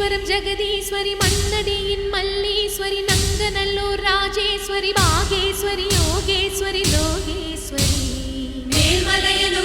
Ishwaram Jagadeeswari மன்னடியின் Malleswari Nanganallur Rajeswari Bageshwari Yogeswari Lokeswari Melmalayanur